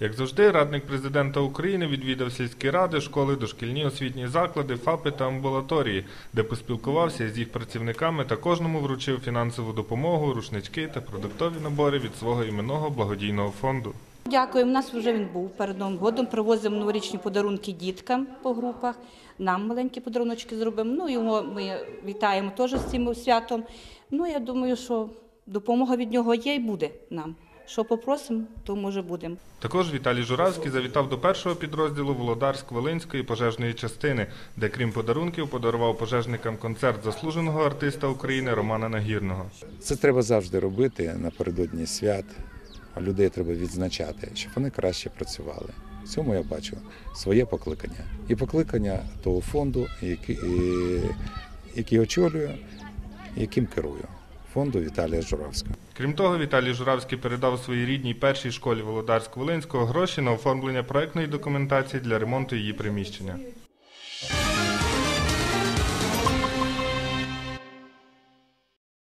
Як завжди, радник президента України відвідав сільські ради, школи, дошкільні освітні заклади, ФАПи та амбулаторії, де поспілкувався з їх працівниками та кожному вручив фінансову допомогу, рушнички та продуктові набори від свого іменного благодійного фонду. Дякую. У нас вже він був перед Новим годом. Привозимо новорічні подарунки діткам по групах. Нам маленькі подаруночки зробимо. Ну його ми вітаємо теж з цим святом. Ну я думаю, що допомога від нього є і буде нам. Що попросимо, то може будемо. Також Віталій Журавський завітав до першого підрозділу Володарськ-Волинської пожежної частини, де крім подарунків подарував пожежникам концерт заслуженого артиста України Романа Нагірного. Це треба завжди робити напередодні свят. Людей треба відзначати, щоб вони краще працювали. В цьому я бачу своє покликання. І покликання того фонду, який, який очолюю, яким керую. Фонду Віталія Журавського. Крім того, Віталій Журавський передав своїй рідній першій школі Володарськ-Волинського гроші на оформлення проектної документації для ремонту її приміщення.